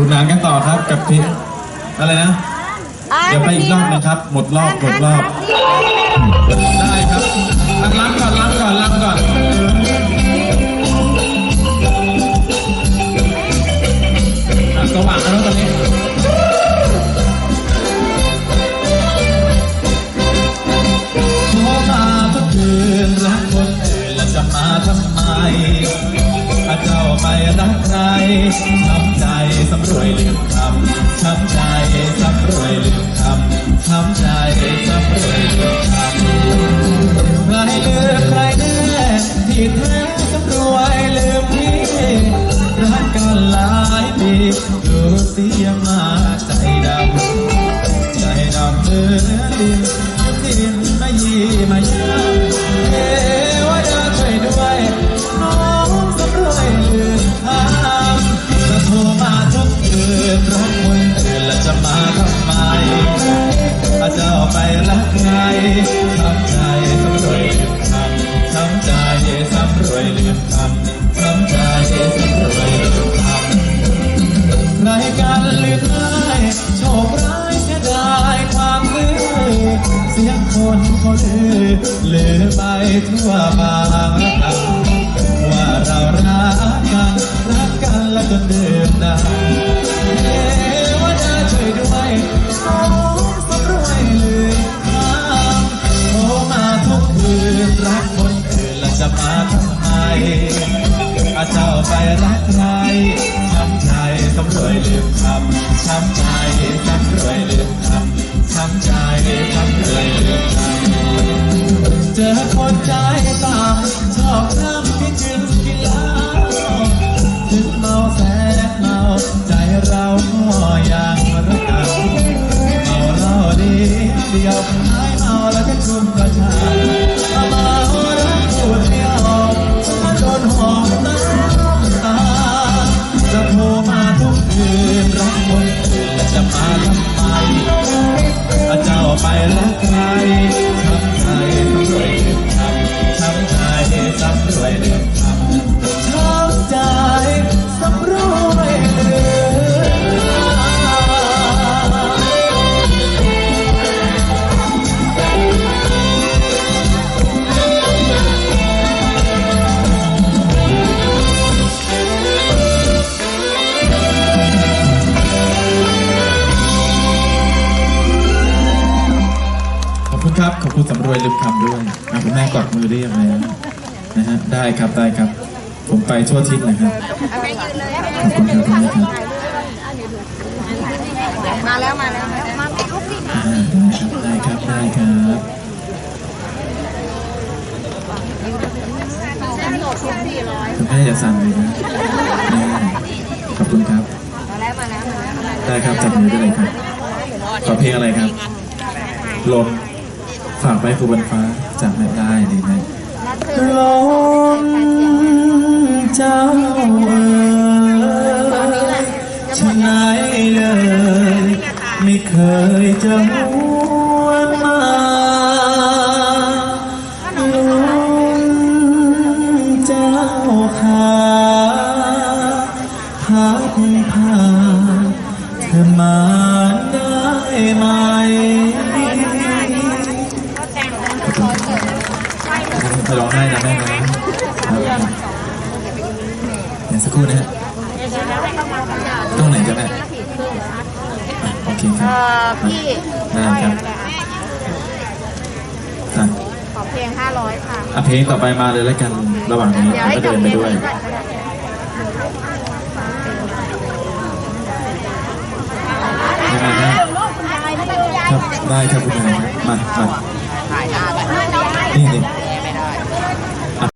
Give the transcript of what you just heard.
ดูหนังกันต่อครับกับพี่อะไรนะเดี๋ยวไปอีกรอบนะครับ หมดรอบหมดรอบ ได้ครับอะล้างก่อนล้างก่อนล้างก่อนอะสว่างแล้วตอนนี้โทรมาทุกคืนรักคนอื่นแล้วจะมาทำไมถ้า เจ้าไม่รักใครช้ำใจสำรวยลืมคำช้ำใจสำรวยลืมคำช้ำใจสำรวยลืมคำใครลืมใครแน่ที่แท้สำรวยลืมพี่รักกันหลายปีดูเสียมาใจดำใจดำเหมือนดินดินมายีมาย้ำรกันหรือได้โชคร้ายเสียดายความลือเสียงคนเขาลือลือไปทั่วบางระกว่าเรารักกันรักกันแล้วจนลืมได้ำช้ำใจสำรวยลืมคำช้ำใจสำรวยลืมคำเจอคนใจต่ำชอบทำให้จึงกินเหล้าถึงเมาแสนเมาใจเราก็ยังรักกันเมาเล้าดีเดียวหายเมาแล้วก็คุมกร อบคุณครับขอบคุณสำรวยลืมคำด้วยอะคุณแม่กอดมือได้ยังไงนะฮะได้ครับได้ครับ ผมไปทั่วทิศเลยครับขอบคุณครับคุณแม่ครับมาแล้วมาแล้วมาแลูกพี่อ่าได้ครับได้ครับได้ครับคุณแม่อย่าสั่นเลยนะแม่ขอบคุณครับ ได้ครับจับมือได้เลยครับขอเพลงอะไรครับลม ฝากไว้ครูบนฟ้าจากแม่ได้ดีไหมลมเจ้าเอ๋ยชะไหนเลย ไม่เคยจะหวนมาลมเจ้าขาพัดพาเธอมาได้ไหม ไปร้องไห้นะแม่นะครับเดี๋ยวสักครู่นะฮะตรงไหนจะแม่อะโอเคคเอรับอพี่ได้ครับอะขอเพลงห้าร้อยค่ะอะเพลงต่อไปมาเลยแล้วกันระหว่างนี้เดี๋ยวเราให้ก็จบเดินเพไปลงด้วยนี้ก่อนก็ได้ยังไงนะลูกคุณยายไม่ต้องยายครับได้ครับคุณนายครับมามา